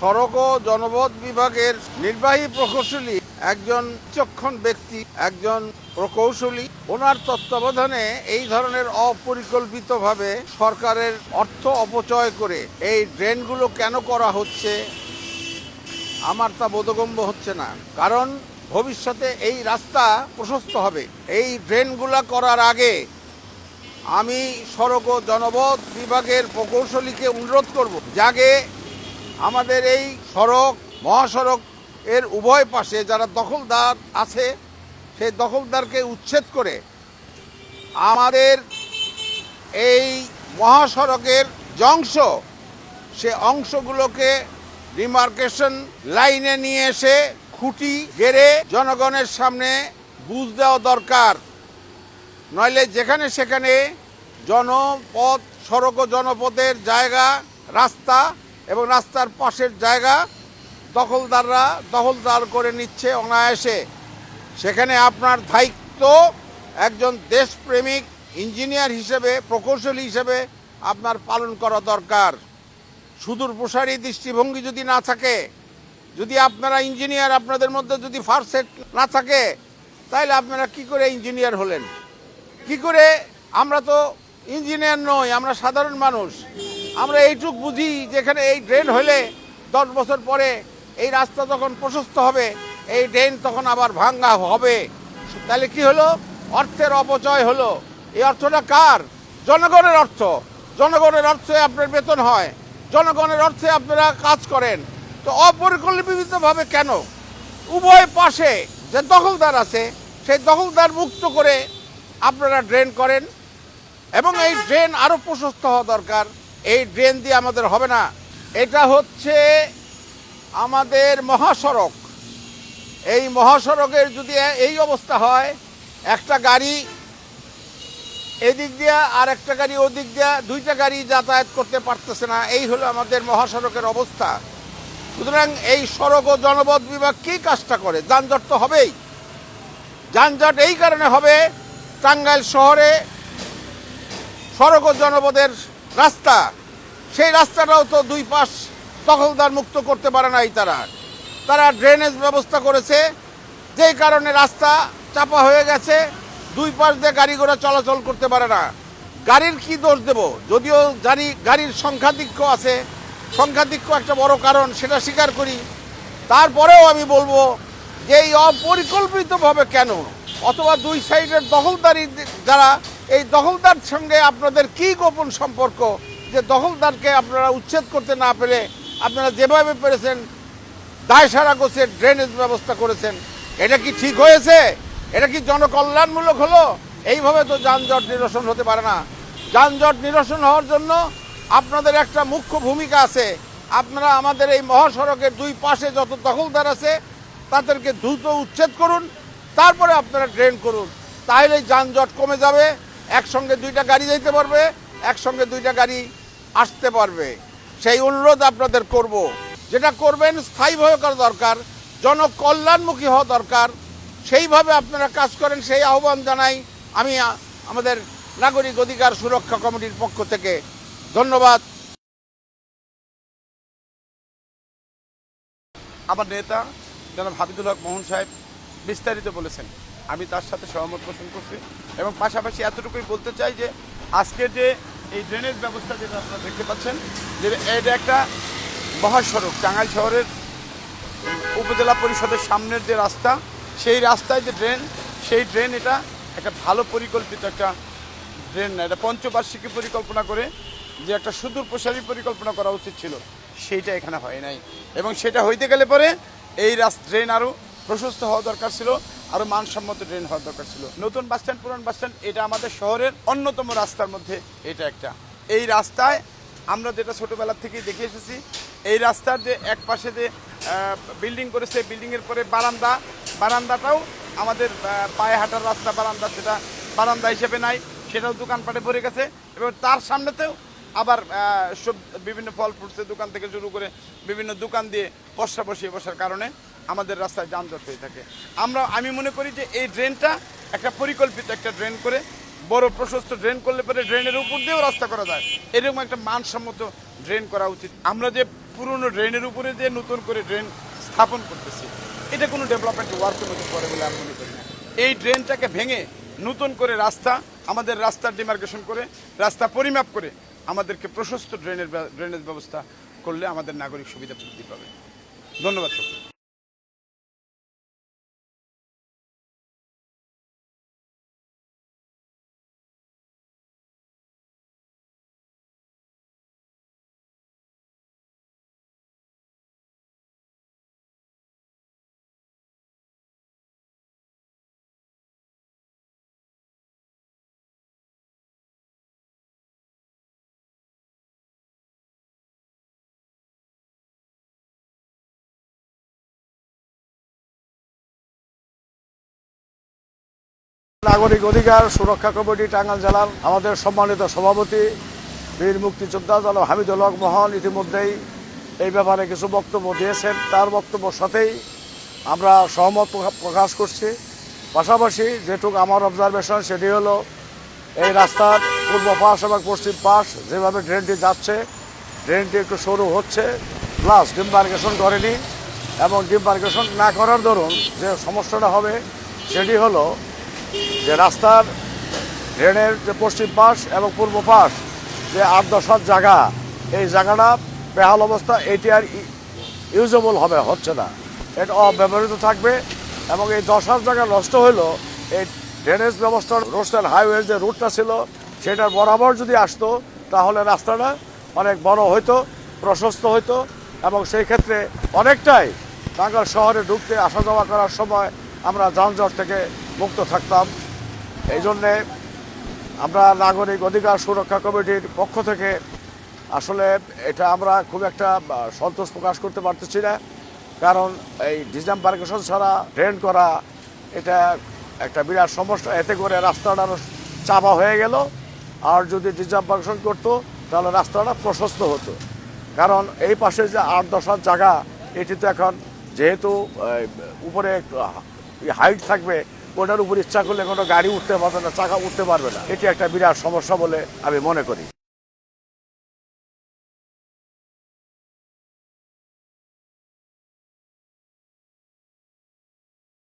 সড়ক ও জনপথ বিভাগের নির্বাহী প্রকৌশলী, একজন চক্ষণ ব্যক্তি, একজন প্রকৌশলী। ওনার তত্ত্বাবধানে এই ধরনের অপরিকল্পিতভাবে সরকারের অর্থ অপচয় করে এই ড্রেনগুলো কেন করা হচ্ছে, আমার তা বোধগম্য হচ্ছে না। কারণ ভবিষ্যতে এই রাস্তা প্রশস্ত হবে। এই ড্রেনগুলা করার আগে আমি সড়ক ও জনপথ বিভাগের প্রকৌশলীকে অনুরোধ করব, যাকে আমাদের এই সড়ক, মহাসড়ক এর উভয় পাশে যারা দখলদার আছে, সেই দখলদারকে উচ্ছেদ করে আমাদের এই মহাসড়কের যে অংশ, সে অংশগুলোকে ডিমার্কেশন লাইনে নিয়ে এসে খুঁটি গেড়ে জনগণের সামনে বুঝ দেওয়া দরকার। নইলে যেখানে সেখানে জনপথ, সড়ক ও জনপথের জায়গা, রাস্তা এবং রাস্তার পাশের জায়গা দখলদাররা দখলদার করে নিচ্ছে অনায়াসে। সেখানে আপনার দায়িত্ব একজন দেশপ্রেমিক ইঞ্জিনিয়ার হিসেবে, প্রকৌশলী হিসেবে আপনার পালন করা দরকার। সুদূর প্রসারী দৃষ্টিভঙ্গি যদি না থাকে, যদি আপনারা ইঞ্জিনিয়ার আপনাদের মধ্যে যদি ফার্স্ট সেট না থাকে তাহলে আপনারা কি করে ইঞ্জিনিয়ার হলেন? কি করে? আমরা তো ইঞ্জিনিয়ার নই, আমরা সাধারণ মানুষ। আমরা এইটুক বুঝি যেখানে এই ড্রেন হলে দশ বছর পরে এই রাস্তা যখন প্রশস্ত হবে, এই ড্রেন তখন আবার ভাঙ্গা হবে। তাহলে কি হলো? অর্থের অপচয় হলো। এই অর্থটা কার? জনগণের অর্থ। জনগণের অর্থে আপনার বেতন হয়। জনগণের অর্থে আপনারা কাজ করেন। তো অপরিকল্পিতভাবে কেন? উভয় পাশে যে দখলদার আছে, সেই দখলদার মুক্ত করে আপনারা ড্রেন করেন এবং এই ড্রেন আরও প্রশস্ত হওয়া দরকার। এই ড্রেন দিয়ে আমাদের হবে না। এটা হচ্ছে আমাদের মহাসড়ক। এই মহাসড়কের যদি এই অবস্থা হয়, একটা গাড়ি এদিক দিয়ে আর একটা গাড়ি ওদিক দিয়ে, দুইটা গাড়ি যাতায়াত করতে পারতেছে না। এই হলো আমাদের মহাসড়কের অবস্থা। সুতরাং এই সড়ক ও জনপথ বিভাগ কী কাজটা করে? যানজট তো হবেই। যানজট এই কারণে হবে, টাঙ্গাইল শহরে সড়ক ও জনপদের রাস্তা। সেই রাস্তাটাও তো দুই পাশ দখলদার মুক্ত করতে পারে নাই তারা। তারা ড্রেনেজ ব্যবস্থা করেছে। যেই কারণে রাস্তা চাপা হয়ে গেছে। দুই পাশ দিয়ে গাড়ি ঘোড়া চলাচল করতে পারে না। গাড়ির কি দোষ দেব? যদিও গাড়ি গাড়ির সংখ্যাধিক্য আছে। সংখ্যাধিক্য একটা বড় কারণ, সেটা স্বীকার করি। তারপরেও আমি বলব যে এই অপরিকল্পিতভাবে কেন? অথবা দুই সাইডের দখলদারি যারা এই দখলদার সঙ্গে আপনাদের কি গোপন সম্পর্ক যে দখলদারকে আপনারা উচ্ছেদ করতে না পেরে আপনারা যেভাবে পেরেছেন দায় সারা গোছের ড্রেনেজ ব্যবস্থা করেছেন, এটা কি ঠিক হয়েছে? এটা কি জনকল্যাণমূলক হলো? এইভাবে তো যানজট নিরসন হতে পারে না। যানজট নিরসন হওয়ার জন্য আপনাদের একটা মুখ্য ভূমিকা আছে। আপনারা আমাদের এই মহাসড়কের দুই পাশে যত দখলদার আছে, তাদেরকে দ্রুত উচ্ছেদ করুন, তারপরে আপনারা ড্রেন করুন। তাহলে যানজট কমে যাবে একসঙ্গে দুইটা গাড়ি যেতে পারবে, একসঙ্গে দুইটা গাড়ি আসতে পারবে। সেই অনুরোধ আপনাদের করব। যেটা করবেন স্থায়ীভাবে করা দরকার, জনকল্যাণমুখী হওয়া দরকার। সেইভাবে আপনারা কাজ করেন, সেই আহ্বান জানাই আমি আমাদের নাগরিক অধিকার সুরক্ষা কমিটির পক্ষ থেকে ধন্যবাদ। আমার নেতা জনাব হাবিদুল হক মোহন সাহেব বিস্তারিত বলেছেন। আমি তার সাথে সহমত পোষণ করছি এবং পাশাপাশি এতটুকুই বলতে চাই যে আজকে যে এই ড্রেনেজ ব্যবস্থা যেটা আপনারা দেখতে পাচ্ছেন, যে এটা একটা মহাসড়ক, টাঙ্গাইল শহরের উপজেলা পরিষদের সামনের যে রাস্তা, সেই রাস্তায় যে ড্রেন সেই ড্রেন এটা একটা ভালো পরিকল্পিত একটা ড্রেন না, এটা পঞ্চবার্ষিকী পরিকল্পনা করে যে একটা সুদূর প্রসারী পরিকল্পনা করা উচিত ছিল, সেইটা এখানে হয় নাই। এবং সেটা হইতে গেলে পরে এই রাস্তা ড্রেন আরও প্রশস্ত হওয়া দরকার ছিল আরও মানসম্মত ড্রেন হওয়া দরকার ছিল। নতুন বাস স্ট্যান্ড পুরান বাস স্ট্যান্ড এটা আমাদের শহরের অন্যতম রাস্তার মধ্যে এটা একটা। এই রাস্তায় আমরা যেটা ছোটোবেলার থেকেই দেখে এসেছি, এই রাস্তার যে এক পাশে যে বিল্ডিং করেছে বিল্ডিংয়ের পরে বারান্দা, বারান্দাটাও আমাদের পায়ে হাঁটার রাস্তা, বারান্দা সেটা বারান্দা হিসেবে নাই, সেটাও দোকানপাটে ভরে গেছে। এবং তার সামনেতেও আবার সব বিভিন্ন ফল ফ্রুটসের দোকান থেকে শুরু করে বিভিন্ন দোকান দিয়ে বর্ষা বসিয়ে বসার কারণে আমাদের রাস্তায় যানজট হয়ে থাকে। আমরা, আমি মনে করি যে এই ড্রেনটা একটা পরিকল্পিত একটা ড্রেন করে, বড় প্রশস্ত ড্রেন করলে পরে ড্রেনের উপর দিয়েও রাস্তা করা যায়। এরকম একটা মানসম্মত ড্রেন করা উচিত। আমরা যে পুরনো ড্রেনের উপরে যে নতুন করে ড্রেন স্থাপন করতেছি, এটা কোনো ডেভেলপমেন্ট ওয়ার্কের মধ্যে পড়ে বলে আমি মনে করি না। এই ড্রেনটাকে ভেঙে নতুন করে রাস্তা, আমাদের রাস্তার ডিমার্কেশন করে, রাস্তা পরিমাপ করে আমাদেরকে প্রশস্ত ড্রেনের ড্রেনেজ ব্যবস্থা করলে আমাদের নাগরিক সুবিধা বৃদ্ধি পাবে। ধন্যবাদ সকলকে। নাগরিক অধিকার সুরক্ষা কমিটি টাঙ্গাইল জেলার আমাদের সম্মানিত সভাপতি, বীর মুক্তিযোদ্ধা জনাব হামিদুল হক মোহন ইতিমধ্যেই এই ব্যাপারে কিছু বক্তব্য দিয়েছেন। তার বক্তব্যের সাথেই আমরা সহমত প্রকাশ করছি। পাশাপাশি যেটুকু আমার অবজারভেশন সেটি হলো, এই রাস্তার পূর্ব পাশ এবং পশ্চিম পাশ যেভাবে ড্রেনটি যাচ্ছে ড্রেনটি একটু সরু হচ্ছে প্লাস ডিম্বার্গেশন করেনি এবং ডিম্বার্গেশন না করার দরুন যে সমস্যাটা হবে সেটি হলো যে রাস্তার ড্রেনের যে পশ্চিম পাশ এবং পূর্ব পাশ যে আট দশ জায়গা, এই জায়গাটা বেহাল অবস্থা এটি আর ইউজেবল হবে, হচ্ছে না। এটা অব্যবহৃত থাকবে এবং এই দশ হাত জায়গা নষ্ট হলো এই ড্রেনেজ ব্যবস্থার রোস্টার হাইওয়ের যে রুটটা ছিল, সেটার বরাবর যদি আসতো, তাহলে রাস্তাটা অনেক বড় হইতো, প্রশস্ত হইতো এবং সেই ক্ষেত্রে অনেকটাই টাঙ্গাইল শহরে ঢুকতে আসা যাওয়া করার সময় আমরা যানজট থেকে মুক্ত থাকতাম। এই জন্যে আমরা নাগরিক অধিকার সুরক্ষা কমিটির পক্ষ থেকে আসলে এটা আমরা খুব একটা সন্তোষ প্রকাশ করতে পারতেছি না। কারণ এই ডিজাম্বার্গেশন ছাড়া ড্রেন করা এটা একটা বিরাট সমস্যা। এতে করে রাস্তাটা চাপা হয়ে গেল। আর যদি ডিজাম্বার্গেশন করতো, তাহলে রাস্তাটা প্রশস্ত হতো। কারণ এই পাশে যে আট দশ হাত জায়গা, এটি তো এখন যেহেতু উপরে হাইট থাকবে ওটার উপর ইচ্ছা করলে কোনো গাড়ি উঠতে পারবে না, চাকা উঠতে পারবে না। এটি একটা বিরাট সমস্যা বলে আমি মনে করি।